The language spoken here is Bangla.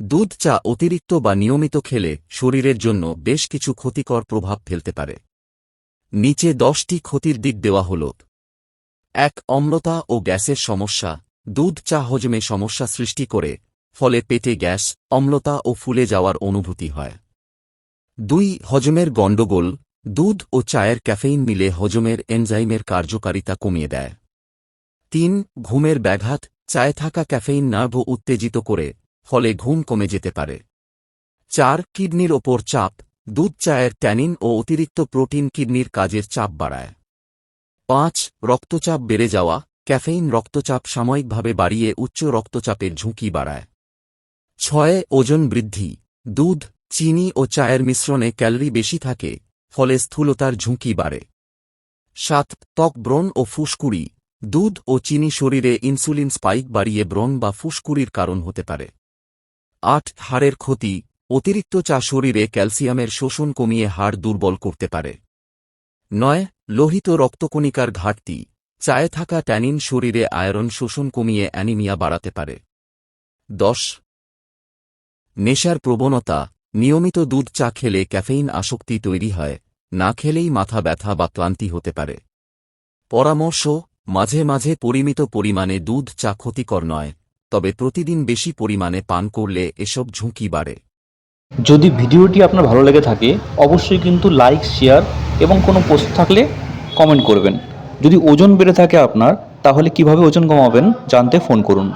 দুধ চা অতিরিক্ত বা নিয়মিত খেলে শরীরের জন্য বেশ কিছু ক্ষতিকর প্রভাব ফেলতে পারে। নিচে দশটি ক্ষতির দিক দেওয়া হল। এক, অম্লতা ও গ্যাসের সমস্যা। দুধ চা হজমে সমস্যা সৃষ্টি করে, ফলে পেটে গ্যাস, অম্লতা ও ফুলে যাওয়ার অনুভূতি হয়। দুই, হজমের গণ্ডগোল। দুধ ও চায়ের ক্যাফেইন মিলে হজমের এনজাইমের কার্যকারিতা কমিয়ে দেয়। তিন, ঘুমের ব্যাঘাত। চায়ে থাকা ক্যাফেইন নার্ভ উত্তেজিত করে ফলে ঘুম কমে যেতে পারে। চার, কিডনির ওপর চাপ। দুধ, চায়ের ট্যানিন ও অতিরিক্ত প্রোটিন কিডনির কাজের চাপ বাড়ায়। পাঁচ, রক্তচাপ বেড়ে যাওয়া। ক্যাফেইন রক্তচাপ সাময়িকভাবে বাড়িয়ে উচ্চ রক্তচাপের ঝুঁকি বাড়ায়। ছয়, ওজন বৃদ্ধি। দুধ, চিনি ও চায়ের মিশ্রণে ক্যালোরি বেশি থাকে, ফলে স্থূলতার ঝুঁকি বাড়ে। সাত, ত্বক, ব্রণ ও ফুসকুড়ি। দুধ ও চিনি শরীরে ইনসুলিন স্পাইক বাড়িয়ে ব্রণ বা ফুসকুড়ির কারণ হতে পারে। আট হাড়ের ক্ষতি, অতিরিক্ত চা শরীরে ক্যালসিয়ামের শোষণ কমিয়ে হাড় দুর্বল করতে পারে। নয়, লোহিত রক্তকণিকার ঘাটতি, চায়ে থাকা ট্যানিন শরীরে আয়রন শোষণ কমিয়ে অ্যানিমিয়া বাড়াতে পারে। দশ, নেশার প্রবণতা, নিয়মিত দুধ চা খেলে ক্যাফেইন আসক্তি তৈরি হয়, না খেলেই মাথা ব্যথা বা ক্লান্তি হতে পারে। পরামর্শ, মাঝে মাঝে পরিমিত পরিমাণে দুধ চা ক্ষতিকর নয় তবে প্রতিদিন বেশি পরিমাণে পান করলে এসব ঝুঁকি বাড়ে। যদি ভিডিওটি আপনার ভালো লেগে থাকে, অবশ্যই কিন্তু লাইক, শেয়ার এবং কোনো পোস্ট থাকলে কমেন্ট করবেন। যদি ওজন বেড়ে থাকে আপনার, তাহলে কীভাবে ওজন কমাবেন জানতে ফোন করুন।